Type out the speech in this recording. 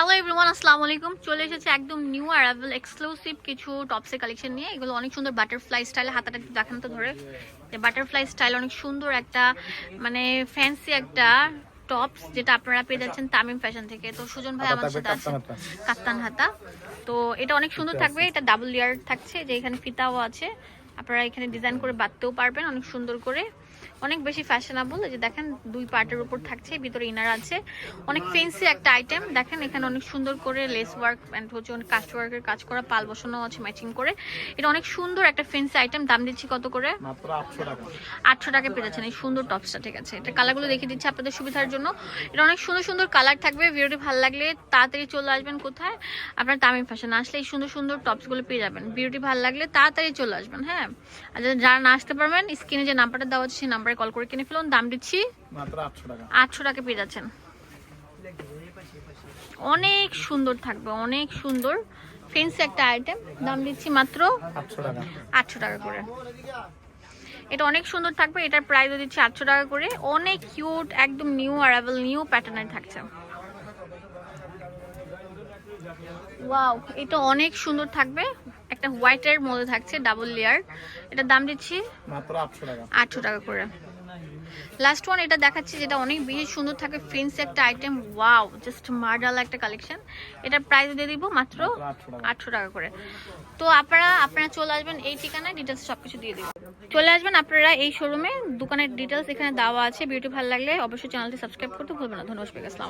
Hello everyone আসসালামু আলাইকুম চলে এসেছে একদম নিউ অ্যারাইভেল এক্সক্লুসিভ কিছু টপসের কালেকশন নিয়ে। এগুলো অনেক সুন্দর বাটারফ্লাই স্টাইলে হাতাটা একটু দেখানো তো ধরে। যে বাটারফ্লাই স্টাইল অনেক সুন্দর একটা মানে ফ্যান্সি একটা টপস যেটা আপনারা পেয়ে যাচ্ছেন তামিম ফ্যাশন থেকে। তো সুজন ভাই আমাদের সাথে আছে। কাপ্তান হাতা। তো এটা অনেক সুন্দর থাকবে। এটা ডাবল লেয়ার থাকছে যে এখানে ফিতাও আছে। আপনারা এখানে ডিজাইন করে বাঁধতেও পারবেন অনেক সুন্দর করে। অনেক বেশি ফ্যাশনেবল এই যে দেখেন দুই পার্টের উপর থাকছে ভিতরে ইনার আছে। অনেক ফেন্সি একটা আইটেম দেখেন এখানে অনেক সুন্দর করে লেস ওয়ার্ক অ্যান্ড হচ্ছে অনেক কাস্ট ওয়ার্কের কাজ করা পাল বসানো আছে ম্যাচিং করে। এটা অনেক সুন্দর একটা ফেন্সি আইটেম দাম দিচ্ছি কত করে? আটশো টাকা। আটশো টাকা পেয়ে যাচ্ছেন এই সুন্দর টপসটা ঠিক আছে। এটা কালারগুলো দেখিয়ে দিচ্ছি আপনাদের সুবিধার জন্য। এটা অনেক সুন্দর সুন্দর কালার থাকবে ভিডিওটি ভালো লাগলে তাড়াতাড়ি চলে আসবেন কোথায়? আপনার তামিম ফ্যাশন আসলে এই সুন্দর সুন্দর টপসগুলো পেয়ে যাবেন। ভিডিওটি ভালো লাগলে তাড়াতাড়ি চলে আসবেন হ্যাঁ? আর যারা- না আসতে পারবেন স্ক্রিনে যে নাম্বারটা দেওয়া আছে সেই নাম্বারে কল করে কিনে ফেলুন। দাম দিচ্ছি আটশো টাকা। পেয়ে যাচ্ছেন। অনেক সুন্দর থাকবে অনেক সুন্দর ফেন্সি একটা আইটেম দাম দিচ্ছি মাত্র আটশো টাকা। করে। এটা অনেক সুন্দর থাকবে এটার প্রাইসও দিচ্ছি আটশো টাকা করে। অনেক কিউট একদম নিউ অ্যারাইভেল নিউ প্যাটার্নের থাকছে। ওয়াও এটা অনেক সুন্দর থাকবে। একটা হোয়াইটের মধ্যে থাকছে ডাবল লেয়ার এটার দাম দিচ্ছি মাত্র আটশো টাকা। আটশো টাকা করে। লাস্ট ওয়ান এটা দেখাচ্ছি যেটা অনেক বেশি সুন্দর থাকে ফ্রেন্স একটা আইটেম ওয়াও জাস্ট মার্ডাল একটা কালেকশন এটার প্রাইস দিয়ে দিব মাত্র আটশো টাকা। করে। তো আপনারা আপনারা চলে আসবেন এই ঠিকানায় ডিটেলস সবকিছু দিয়ে দিব। চলে আসবেন আপনারা এই শোরুমে দোকানের ডিটেলস এখানে দেওয়া আছে। ভিডিওটি ভালো লাগলে অবশ্যই চ্যানেলটি সাবস্ক্রাইব করতে ভুলবেন না। ধন্যবাদ আসসালামু